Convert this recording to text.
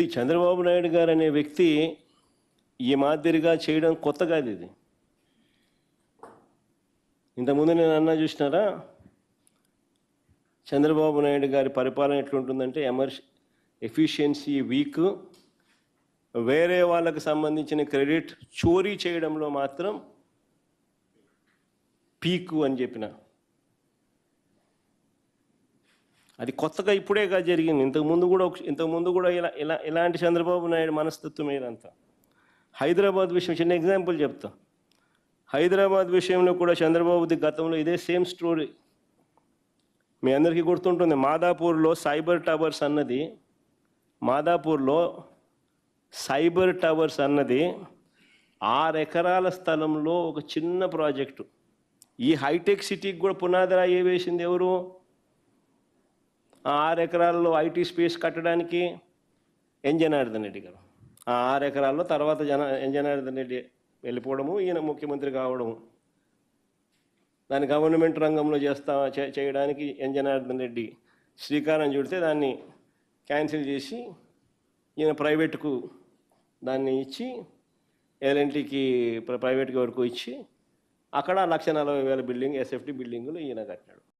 శ్రీ చంద్రబాబు నాయుడు గారు అనే వ్యక్తి ఈ మాదిరిగా చేయడం కొత్త కాదు ఇది. ఇంతకుముందు నేను అన్నా చూసినారా? చంద్రబాబు నాయుడు గారి పరిపాలన ఎట్లుంటుందంటే ఎమర్ ఎఫిషియన్సీ వీక్. వేరే వాళ్ళకు సంబంధించిన క్రెడిట్ చోరీ చేయడంలో మాత్రం పీకు అని చెప్పిన అది కొత్తగా ఇప్పుడేగా జరిగింది. ఇంతకుముందు కూడా ఇంతకుముందు కూడా ఇలా ఇలా ఇలాంటి చంద్రబాబు నాయుడు మనస్తత్వం ఇదంతా హైదరాబాద్ విషయం చిన్న ఎగ్జాంపుల్ చెప్తా. హైదరాబాద్ విషయంలో కూడా చంద్రబాబుది గతంలో ఇదే సేమ్ స్టోరీ. మీ అందరికీ గుర్తుంటుంది మాదాపూర్లో సైబర్ టవర్స్ అన్నది మాదాపూర్లో సైబర్ టవర్స్ అన్నది ఆరు ఎకరాల స్థలంలో ఒక చిన్న ప్రాజెక్టు. ఈ హైటెక్ సిటీకి కూడా పునాదిరా ఏ వేసింది ఎవరు? ఆరు ఎకరాల్లో ఐటీ స్పేస్ కట్టడానికి ఎంజనార్దన్ రెడ్డి గారు. ఆ ఆరు ఎకరాల్లో తర్వాత జన ఎంజనార్దన్ రెడ్డి వెళ్ళిపోవడము ఈయన ముఖ్యమంత్రి కావడము. దాన్ని గవర్నమెంట్ రంగంలో చేస్తా చేయడానికి ఎంజనార్దన్ రెడ్డి శ్రీకారం చుడితే దాన్ని క్యాన్సిల్ చేసి ఈయన ప్రైవేట్కు దాన్ని ఇచ్చి ఎల్ఎన్టీకి ప్రైవేట్కి వరకు ఇచ్చి అక్కడ లక్ష నలభై వేల బిల్డింగ్ ఎస్ఎఫ్టీ బిల్డింగులు ఈయన కట్టాడు